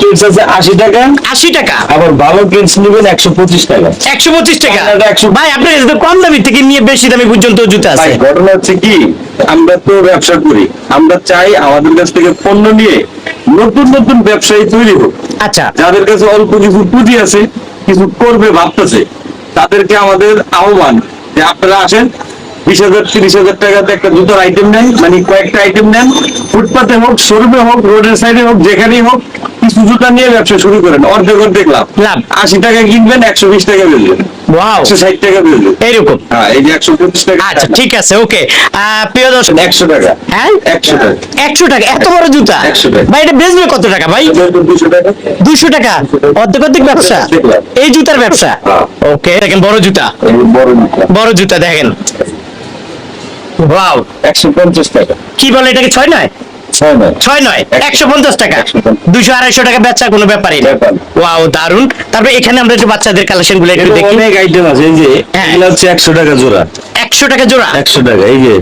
Kids আছে আশি টাকা। আশি টাকা? আবার ভালো কিডস নেবেন একশো পঁচিশ টাকা। একশো পঁচিশ টাকা? ভাই আপনার কাছে তো কম দামি থেকে নিয়ে বেশি দামি পর্যন্ত জুতা আছে। ঘটনা হচ্ছে কি? আমরা তো ব্যবসা করি। আমরা চাই আমাদের কাছ থেকে পণ্য নিয়ে নতুন নতুন ব্যবসায়ী তৈরি হোক। আচ্ছা। যাদের কাছে অল্প কিছু পুঁজি আছে কিছু করবে ভাবতেছে তাদেরকে আমাদের আহ্বান যে আপনারা আসেন বিশ হাজার তিরিশ হাজার টাকাতে একটা জুতোর আইটেম নেন মানে কয়েকটা আইটেম নেন। ফুটপাতে হোক শোরুমে হোক রোডের সাইডে হোক যেখানেই হোক কিছু জুতা নিয়ে ব্যবসা শুরু করেন। অর্ধেক অর্ধেক লাভ। লাভ। আশি টাকা কিনবেন একশো বিশ টাকা এইরকম। হ্যাঁ আচ্ছা ঠিক আছে ওকে। প্রিয় দর্শক একশো টাকা। হ্যাঁ? একশো টাকা। একশো টাকা। এত বড় জুতা? 100 টাকা। ভাই এটা বেচবে কত টাকা ভাই? দুশো টাকা। অর্ধেক অর্ধেক ব্যবসা? এই জুতার ব্যবসা? হ্যাঁ। ওকে দেখেন বড় জুতা। বড় জুতা। বড় জুতা দেখেন। ওয়াও একশো পঞ্চাশ টাকা। কি বলে এটাকে ছয় নয়? ছয় নয়। একশো পঞ্চাশ টাকা। দুশো আড়াইশো টাকা বেচা কোনো ব্যাপারই না। ওয়াও দারুণ তারপরে এখানে আমরা একটু বাচ্চাদের কালেকশনগুলো একটু দেখি। অনেক আইটেম আছে এই যে হ্যাঁ। এগুলো হচ্ছে একশো টাকা জোড়া। একশো টাকা জোড়া? একশো টাকা এই যে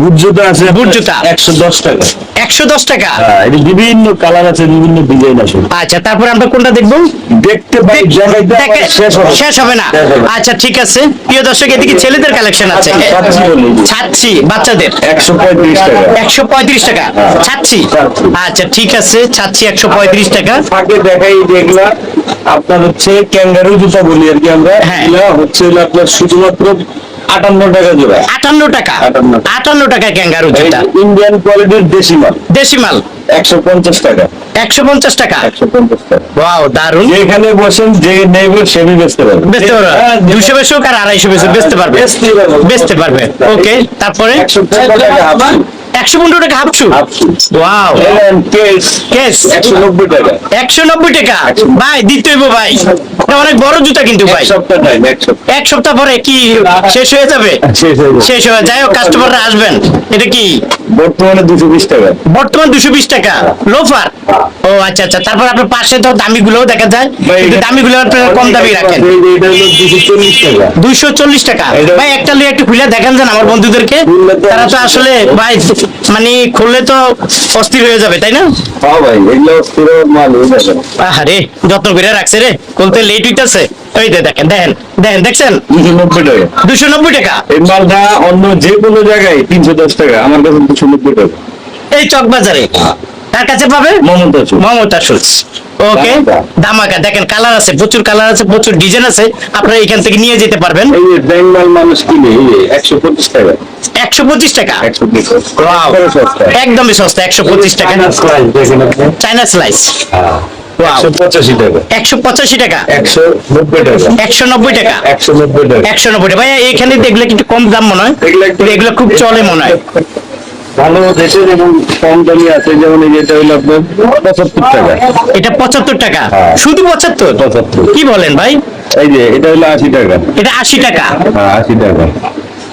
বুট জুতা আছে বুট জুতা। একশো দশ টাকা। একশো দশ টাকা? হ্যাঁ বিভিন্ন কালার আছে বিভিন্ন ডিজাইন আছে। আচ্ছা তারপরে আমরা কোনটা দেখব? দেখতে শেষ হবে না। আচ্ছা ঠিক আছে। প্রিয় দর্শক এদিকে ছেলেদের কালেকশন আছে। বলি। ছাত্রী বাচ্চাদের। একশো পঁয়ত্রিশ টাকা। একশো পঁয়ত্রিশ টাকা। ছাচ্ছি। আচ্ছা ঠিক আছে ছাচ্ছি একশো পঁয়ত্রিশ টাকা। ফাঁকে দেখাই যেগুলা আপনার হচ্ছে ক্যাঙ্গারু জুতা বলি আর কি আমরা। হ্যাঁ। হচ্ছে আপনার শুধুমাত্র আটান্ন টাকা জোড়া। আটান্ন টাকা? আটান্ন টাকা। ক্যাঙ্গারু জুতা। ইন্ডিয়ান কোয়ালিটির দেশি মাল। দেশি মাল? একশো পঞ্চাশ টাকা। একশো পঞ্চাশ টাকা? একশো পঞ্চাশ টাকা। ওয়াও দারুণ যেখানে বসেন যে নেইব সেবি বেচতে পারবে। বেচতে পারবে। হ্যাঁ, দুশো বেশি আর আড়াইশো বেশি বেচতে পারবে। বেচতে পারবে। ওকে তারপরে? একশো পনেরো টাকা একশো পনেরো টাকা হাফ ওয়াও কেস কেস একশো নব্বই টাকা। একশো নব্বই টাকা? ভাই দিতে হইব ভাই। এটা অনেক বড় জুতা কিন্তু ভাই। এক সপ্তাহ। পরে কি শেষ হয়ে যাবে? শেষ হয়ে। শেষ হয়ে যাই হোক কাস্টমাররা আসবেন। এটা কি? বর্তমানে দুশো বিশ টাকা। বর্তমান দুশো বিশ টাকা? লোফার ও আচ্ছা আচ্ছা। তারপর আপনার পাশে তো দামি গুলোও দেখা যায়। দামি গুলো আপনারা কম দামি রাখেন। এই যে এটা হলো দুশো চল্লিশ টাকা। দুইশো চল্লিশ টাকা? এটা- ভাই একটা লিয়ে একটু খুলে দেখান যান আমার বন্ধুদেরকে। তারা তো আসলে ভাই মানে খুললে তো অস্থির হয়ে যাবে তাই না? হ্যাঁ ভাই এগুলো পুরো মাল আরে যত্ন করে রাখছে রে। খুলতে লেট হইতেছে ওই যে দেখেন দেখেন দেখেন দেখছেন? দুশো নব্বই টাকা। দুশো নব্বই টাকা। এই মালটা অন্য যে কোনো জায়গায় তিনশো দশ টাকা আমার কাছে দুশো নব্বই টাকা। এই চক বাজারে। তার কাছে পাবে? মমতা সুলস ওকে দামাকা। দামাকা। দেখেন কালার আছে প্রচুর কালার আছে প্রচুর ডিজাইন আছে। আপনারা এখান থেকে নিয়ে যেতে পারবেন। এই মানুষ কিনে এই যে একশো পঁচিশ টাকা। একশো পঁচিশ টাকা? একদমই সস্তা। একশো পঁচিশ টাকা। চাইনা স্লাইস টাকা। টাকা? টাকা। টাকা? টাকা। টাকা। এখানে দেখলে কিন্তু কম দাম মনে হয়। এগুলো খুব চলে মনে হয়। ভালো দেশের এবং কম দামি আছে যেমন এই যেটা আপনার পঁচাত্তর টাকা। এটা পঁচাত্তর টাকা? হ্যাঁ। শুধু পঁচাত্তর? পঁচাত্তর। কি বলেন ভাই? এই যে এটা হলো আশি টাকা। এটা আশি টাকা। হ্যাঁ আশি টাকা।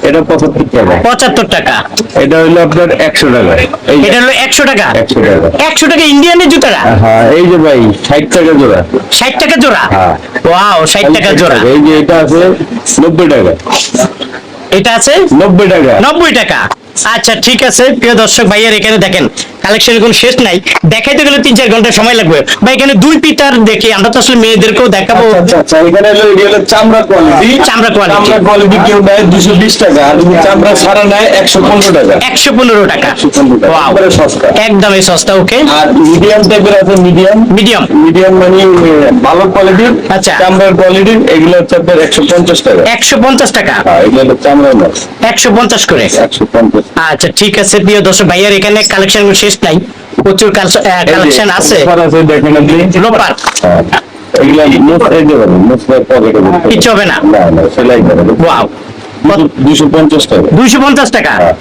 এটা পঁচাত্তর টাকা। পঁচাত্তর টাকা। এটা হলো আপনার একশো টাকা। এটা হলো একশো টাকা? একশো টাকা। একশো টাকা ইন্ডিয়ানের জুতারা হ্যাঁ এই যে ভাই ষাট টাকা জোড়া। ষাট টাকা জোড়া? হ্যাঁ। ওয়াও ষাট টাকা জোড়া। এই যে এটা আছে নব্বই টাকা। এটা আছে? নব্বই টাকা। নব্বই টাকা। আচ্ছা ঠিক আছে প্রিয় দর্শক ভাইয়ের এখানে দেখেন। কালেকশনের কোনো শেষ নাই। দেখাইতে গেলে তিন চার ঘণ্টা সময় লাগবে। ভাই এখানে দুই পিতার দেখি আমরা তো আসলে মেয়েদেরকেও দেখাবো। এখানে হলো চামড়া কোয়ালিটি চামড়া quality। চামড়া কোয়ালিটি কেউ নেয় দুশো বিশ টাকা আর চামড়া ছাড়া নেয় একশো পনেরো টাকা। একশো পনেরো টাকা। একশো পনেরো টাকা। Wow. একবারে সস্তা। একদমই সস্তা ওকে আর মিডিয়াম টাইপের আছে মিডিয়াম মিডিয়াম মিডিয়াম মানে ভালো কোয়ালিটির আচ্ছা। চামড়ার কোয়ালিটির এগুলো হচ্ছে আপনার একশো পঞ্চাশ টাকা। একশো পঞ্চাশ টাকা? হ্যাঁ এগুলো হলো একশো পঞ্চাশ করে? একশো পঞ্চাশ। আচ্ছা ঠিক আছে প্রিয় দর্শক ভাইয়ের এখানে কালেকশন শেষ নাই। প্রচুর কালেকশন আছে। লোপার হ্যাঁ। হবে না। ওয়াও পঞ্চাশ টাকা। দুইশো পঞ্চাশ টাকা।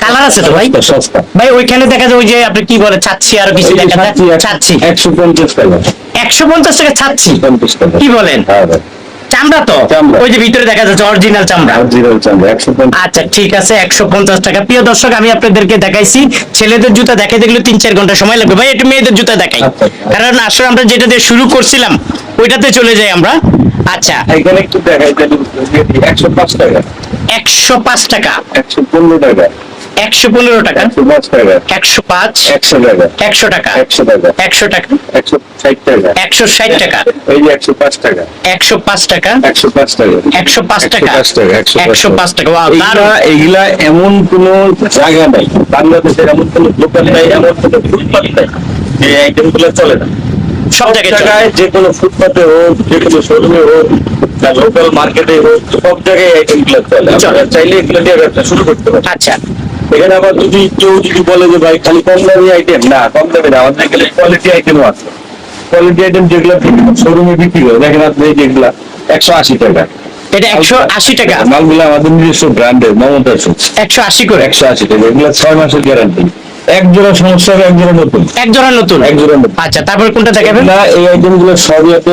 কালার আছে তো ভাই? সস্তা, সস্তা। ভাই ওইখানে দেখা যায় ওই যে আপনি কি বলে ছাচ্ছি আর কিছু দেখা যায়। ছাচ্ছি একশো পঞ্চাশ টাকা। একশো পঞ্চাশ টাকা ছাচ্ছি কি বলেন? হ্যাঁ চামড়া তো? ওই যে ভিতরে দেখা যাচ্ছে অরিজিনাল চামড়া। আচ্ছা ঠিক আছে একশো পঞ্চাশ টাকা। প্রিয় দর্শক আমি আপনাদেরকে দেখাইছি ছেলেদের জুতা দেখাই দেখলে তিন চার ঘণ্টা সময় লাগবে। ভাই একটু মেয়েদের জুতা দেখাই। আচ্ছা। কারণ আসলে আমরা যেটা দিয়ে শুরু করছিলাম ওইটাতে চলে যাই আমরা। আচ্ছা। এখানে একটু দেখাই একশো পাঁচ টাকা। একশো পাঁচ টাকা। একশো পনেরো টাকা। একশো পনেরো টাকা একশো পাঁচ একশো টাকা একশো টাকা একশো টাকা একশো টাকা একশো ষাট টাকা একশো ষাট টাকা এই যে একশো পাঁচ টাকা একশো পাঁচ টাকা একশো পাঁচ টাকা একশো পাঁচ টাকা একশো পাঁচ টাকা এইগুলা এমন কোন জায়গা নাই বাংলাদেশের এমন কোন দোকান নাই এমন কোন ফুটপাত নাই যে আইটেমগুলো চলে না সব জায়গায়। যে কোনো ফুটপাতে হোক যে কোনো শোরুমে হোক বা লোকাল মার্কেটে হোক সব জায়গায় আইটেমগুলো চলে। চাইলে এগুলো দিয়ে ব্যবসা শুরু করতে পারেন আচ্ছা এখানে আবার যদি কেউ যদি বলে যে ভাই খালি কম দামি আইটেম না কম দামি না আমাদের এখানে কোয়ালিটি আইটেমও আছে। কোয়ালিটি আইটেম যেগুলো শোরুমে বিক্রি হয় দেখেন আপনি এই যেগুলা একশো আশি টাকা। এটা একশো আশি টাকা? মালগুলো আমাদের নিজস্ব ব্র্যান্ডের মমতা একশো আশি করে? একশো আশি টাকা এগুলো ছয় মাসের গ্যারান্টি এক জোড়া সমস্যা হবে এক জোড়া নতুন। এক জোড়া নতুন? এক জোড়া নতুন। আচ্ছা তারপরে কোনটা দেখাবেন? এগুলা এই আইটেমগুলো সবই আছে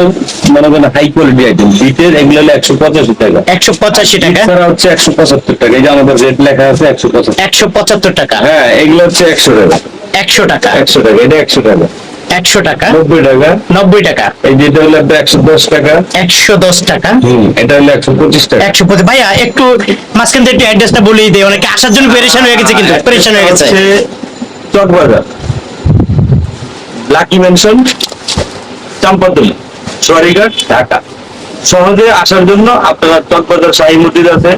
মনে করেন হাই কোয়ালিটি আইটেম বিটের এগুলো হলো একশো পঁচাশি টাকা। একশো পঁচাশি টাকা? এছাড়া হচ্ছে একশো পঁচাত্তর টাকা। এই যে আমাদের রেট লেখা আছে একশো পঁচাত্তর একশো পঁচাত্তর টাকা? হ্যাঁ এগুলো হচ্ছে একশো টাকা। একশো টাকা? একশো টাকা এটা একশো টাকা। একশো টাকা? নব্বই টাকা। নব্বই টাকা? এই যেটা হলো একশো দশ টাকা। একশো দশ টাকা? এটা হলো একশো পঁচিশ টাকা। একশো পঁচিশ। ভাইয়া একটু মাঝখান থেকে একটু অ্যাড্রেসটা বলেই দেয় অনেকে আসার জন্য পেরেশান হয়ে গেছে কিন্তু পেরেশান হয়ে গেছে। হচ্ছে চকবাজার লাকি মেনশন চাম্পাতলি সরিঘাট ঢাকা সহজে আসার জন্য আপনারা চটবাজার শাহী মসজিদ আছে।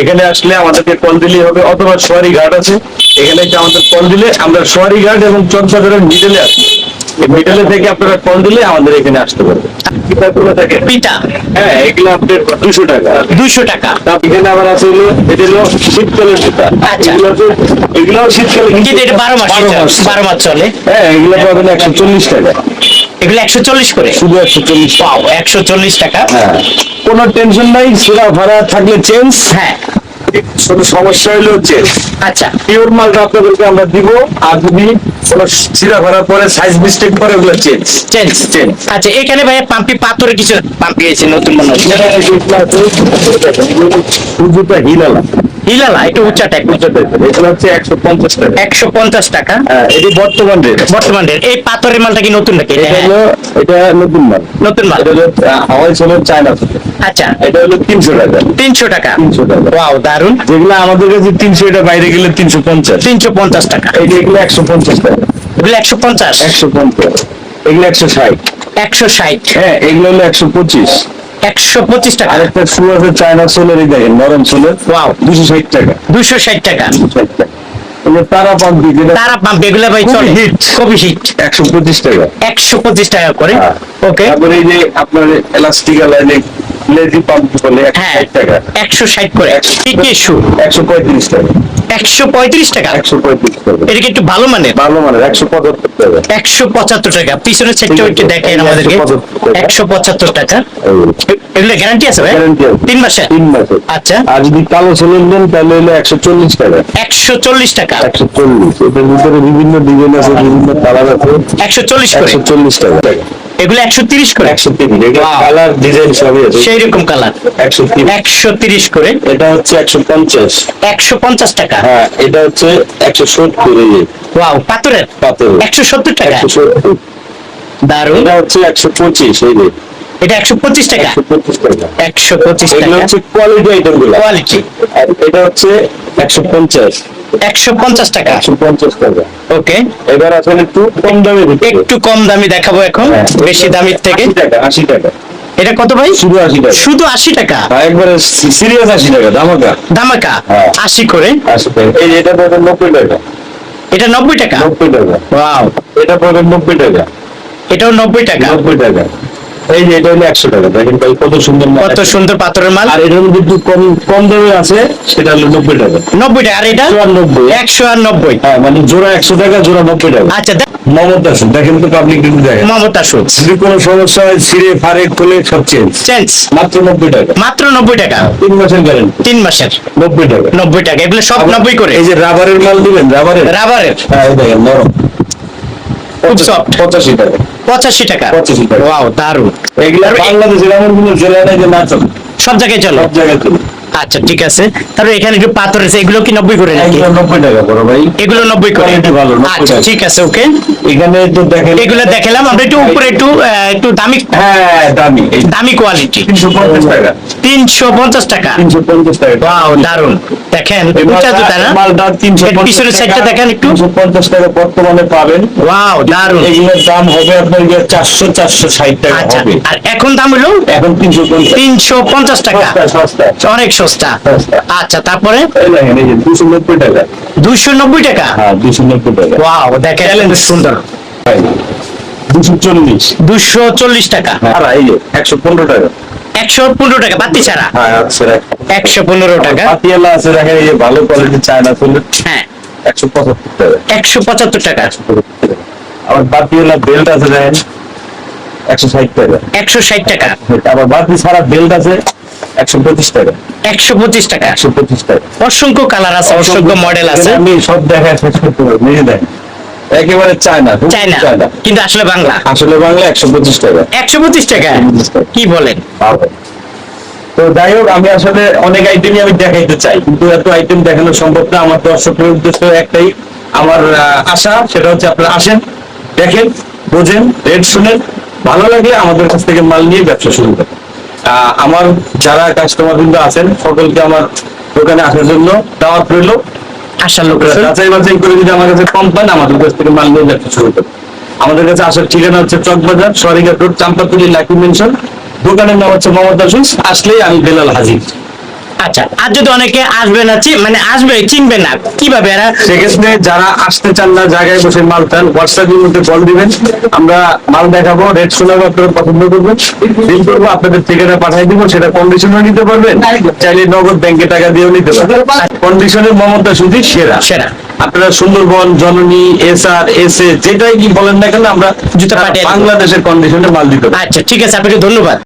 এখানে আসলে আমাদেরকে কল দিলেই হবে, অথবা সোয়ারি ঘাট আছে। এখানে আমাদের কল দিলে আমরা সোয়ারি ঘাট এবং চকবাজারের মিডলে এই মিডলে থেকে আপনারা দিলে আমাদের এখানে আসতে পারবে। থাকে হ্যাঁ এগুলো আপনার দুশো টাকা। দুইশো টাকা। তারপর এখানে আবার আছে হলো এটা হলো শীতকালের জুতা। আচ্ছা। এগুলো শীতকালে কিন্তু এটা বারো মাস বারো মাস। চলে। হ্যাঁ এগুলো পাবেন একশো চল্লিশ টাকা। এগুলো একশো চল্লিশ করে? শুধু একশো চল্লিশ পাও একশো চল্লিশ টাকা। হ্যাঁ। কোনো টেনশন নাই সেরা ভাড়া থাকলে চেঞ্জ হ্যাঁ। সমস্যা হলেও চেঞ্জ আচ্ছা। পিওর মালটা আপনাদেরকে আমরা দিব আর যদি সিরা ভাড়া পরে সাইজ মিস্টেক পরে ওগুলো চেঞ্জ চেঞ্জ চেঞ্জ আচ্ছা এখানে ভাইয়া পাম্পি পাথরে কিছু পাম্পি গেছে নতুন মনে হচ্ছে সূর্যটা হিলালা হিলালা একটু উচ্চা এগুলো হচ্ছে একশো পঞ্চাশ টাকা একশো পঞ্চাশ টাকা। হ্যাঁ এটি বর্তমান রেট বর্তমান রেট এই পাথরের মালটা কি নতুন নাকি? এটা হলো এটা নতুন মাল। নতুন মাল। এটা হলো হাওয়াই ছিল চায়না আচ্ছা। এটা হলো তিনশো টাকা। তিনশো টাকা। তিনশো টাকা। ওয়াও দারুণ যেগুলো আমাদের কাছে তিনশো এটা বাইরে গেলে তিনশো পঞ্চাশ। তিনশো পঞ্চাশ টাকা। এইটা এগুলো একশো পঞ্চাশ টাকা। এগুলো একশো পঞ্চাশ? একশো পঞ্চাশ। এগুলো একশো ষাট। একশো ষাট। হ্যাঁ এগুলো হলো একশো পঁচিশ। একশো পঁচিশ টাকা। আরেকটা শু আছে চায়না সোলের দেখেন নরম সোলের ওয়াও দুশো ষাট টাকা। দুশো ষাট টাকা। তারা পাম্পি তারা পাম্প এগুলো ভাই চলে। hit। খুবই হিট একশো পঁচিশ টাকা। একশো পঁচিশ টাকা করে। হ্যাঁ। ওকে তারপরে এই যে আপনার এলাস্টিক লাইনে লেজি পাম্প বলে হ্যাঁ টাকা। একশো ষাট করে একশো পঁয়ত্রিশ টাকা। একশো পঁয়ত্রিশ টাকা? একশো পঁয়ত্রিশ টাকা। এটা কি একটু ভালো মানের? ভালো মানে একশো পঁচাত্তর টাকা। একশো পঁচাত্তর টাকা। পিছনের সেটটা একটু দেখেন আমাদেরকে। একশো পঁচাত্তর টাকা। এগুলো গ্যারান্টি আছে ভাই? আছে। তিন মাসে তিন মাসে আচ্ছা। আর যদি কালো সোলের নেন তাহলে হলো একশো চল্লিশ টাকা। একশো চল্লিশ টাকা। একশো চল্লিশ। এটার ভিতরে বিভিন্ন ডিজাইন আছে বিভিন্ন কালার আছে। একশো চল্লিশ একশো চল্লিশ টাকা। এগুলো একশো তিরিশ করে। একশো কালার ডিজাইন সবই আছে। সেই রকম কালার একশো একশো তিরিশ করে। এটা হচ্ছে একশো পঞ্চাশ। একশো পঞ্চাশ টাকা। হ্যাঁ এটা হচ্ছে একশো সত্তর ওয়াও পাথরের? পাথর একশো সত্তর টাকা? একশো সত্তর। দারুণ এটা হচ্ছে একশো পঁচিশ এই যে। এটা একশো পঁচিশ টাকা? একশো পঁচিশ টাকা। একশো পঁচিশ টাকা। হচ্ছে কোয়ালিটি আইটেমগুলো। কোয়ালিটি আর এটা হচ্ছে একশো পঞ্চাশ। একশো পঞ্চাশ টাকা। একশো পঞ্চাশ টাকা। ওকে। এবার আসলে একটু কম দামে একটু কম দামি দেখাবো এখন হ্যাঁ। বেশি দামির থেকে। টাকা টাকা। এটা কত ভাই? শুধু আশি টাকা। শুধু আশি টাকা? হ্যাঁ, একবারে সিরিয়াস আশি টাকা দামাকা ধামাকা? হ্যাঁ। আশি করে? আশি টাকা। এই যে এটা পড়বে নব্বই টাকা। এটা নব্বই টাকা? নব্বই টাকা। ওয়াও। এটা পড়বে নব্বই টাকা। এটাও নব্বই টাকা? নব্বই টাকা। এই যে এটা হলো একশো টাকা দেখেন ভাই কত সুন্দর কত সুন্দর পাথরের মাল। আর এটার মধ্যে একটু কম কম দামে আছে সেটা হলো নব্বই টাকা। নব্বই টাকা আর এটা? নব্বই। একশো আর নব্বই। হ্যাঁ মানে জোড়া একশো টাকা জোড়া নব্বই টাকা। আচ্ছা মমতা দেখেন তো পাবলিক কিন্তু দেখেন। মমতা সুদ যদি কোনো সমস্যা হয় ছিঁড়ে ফাড়ে খুলে সব চেঞ্জ চেঞ্জ মাত্র নব্বই টাকা। মাত্র নব্বই টাকা। তিন মাসের গ্যারেন্টি তিন মাসের। নব্বই টাকা। নব্বই টাকা এগুলো সব নব্বই করে। এই যে রাবারের মাল দিবেন রাবারের? রাবারের। হ্যাঁ দেখেন নরম। খুব। পঁচাশি টাকা। পঁচাশি টাকা। পঁচাশি টাকা। ওয়াও এগুলা বাংলাদেশের এমন কোনো জেলা নাই যে না চলে সব জায়গায় চলো। সব জায়গায় চলে। আচ্ছা ঠিক আছে। তারপরে এখানে একটু পাথর আছে এগুলো কি নব্বই করে নাকি? নব্বই টাকা বড় ভাই। এগুলো নব্বই করে। ভালো, আচ্ছা ঠিক আছে ওকে। এখানে তো দেখেন এগুলো দেখালাম আমরা একটু উপরে একটু একটু দামি হ্যাঁ দামি। দামি কোয়ালিটি তিনশো পঞ্চাশ টাকা। তিনশো পঞ্চাশ টাকা। তিনশো পঞ্চাশ টাকা। দারুণ দেখেন উঁচা জুতা না? মালটা তিনশো পিছনের সাইডটা দেখেন একটু। পঞ্চাশ টাকা বর্তমানে পাবেন। ওয়াও দারুণ এগুলোর দাম হবে আপনার চারশো চারশো ষাট টাকা আচ্ছা হবে। আর এখন দাম হলো? এখন তিনশো তিনশো পঞ্চাশ টাকা। সস্তা সস্তা অনেক সস্তা। আচ্ছা তারপরে? দুশো নব্বই টাকা। দুইশো নব্বই টাকা? হ্যাঁ দুশো নব্বই টাকা। ওয়াও দেখেন সুন্দর। দুশো চল্লিশ। দুশো চল্লিশ টাকা। আর এই যে একশো পনেরো টাকা। একশো পনেরো টাকা বাতি ছাড়া? হ্যাঁ একশো পনেরো টাকা। পাতিয়ালা আছে দেখেন এই যে ভালো কোয়ালিটির চায়না ফুল হ্যাঁ। একশো পঁচাত্তর টাকা। একশো পঁচাত্তর টাকা। আবার বাতিওয়ালা বেল্ট আছে দেখেন। একশো ষাট টাকা। একশো ষাট টাকা। আবার ছাড়া বেল্ট আছে একশো পঁচিশ টাকা। একশো পঁচিশ টাকা। একশো পঁচিশ টাকা। অসংখ্য কালার আছে অসংখ্য মডেল আছে। আমি সব দেখায় শেষ করতে পারব একেবারে চায়না চায়না। কিন্তু আসলে বাংলা। আসলে বাংলা একশো পঁচিশ টাকা। একশো পঁচিশ টাকা? 125 টাকা। কি বলেন? তো যাই হোক আমি আসলে অনেক আইটেমই আমি দেখাইতে চাই। কিন্তু এত আইটেম দেখানো সম্ভব না। আমার দর্শকের উদ্দেশ্য একটাই। আমার আশা সেটা হচ্ছে আপনারা আসেন দেখেন বোঝেন রেট শুনেন। ভালো লাগলে আমাদের কাছ থেকে মাল নিয়ে ব্যবসা শুরু করে। আমার যারা কাস্টমার বৃন্দ আছেন সকলকে আমার দোকানে আসার জন্য দাওয়াত রইল। আসার লোক যাচাই বাছাই করে যদি আমার কাছে কম পান আমাদের কাছ থেকে মাল নিয়ে ব্যবসা শুরু করে আমাদের কাছে আসার ঠিকানা হচ্ছে Chawkbazar Sorighat road Champatuli lucky mansion দোকানের নাম হচ্ছে মমতা সুইস আসলেই আমি বেলাল হাজির আচ্ছা আর যদি অনেকে আসবে না মানে আসবে চিনবে না কীভাবে এরা? সেক্ষেত্রে যারা আসতে চান না জায়গায় বসে মাল চান হোয়াটসঅ্যাপের মধ্যে কল দিবেন। আমরা মাল দেখাবো রেট শোনাবো আপনারা পছন্দ করবেন। বিল করব আপনাদের ঠিকানা পাঠিয়ে দিব সেটা কন্ডিশনও নিতে পারবেন। চাইলে নগদ ব্যাংকে টাকা দিয়েও নিতে পারবেন। কন্ডিশনে মমতা সুদি সেরা। সেরা। আপনারা সুন্দরবন জননী এস আর এস এ যেটাই কি বলেন না কেন আমরা জুতা বাংলাদেশের কন্ডিশনে মাল দিতে আচ্ছা ঠিক আছে আপনাকে ধন্যবাদ।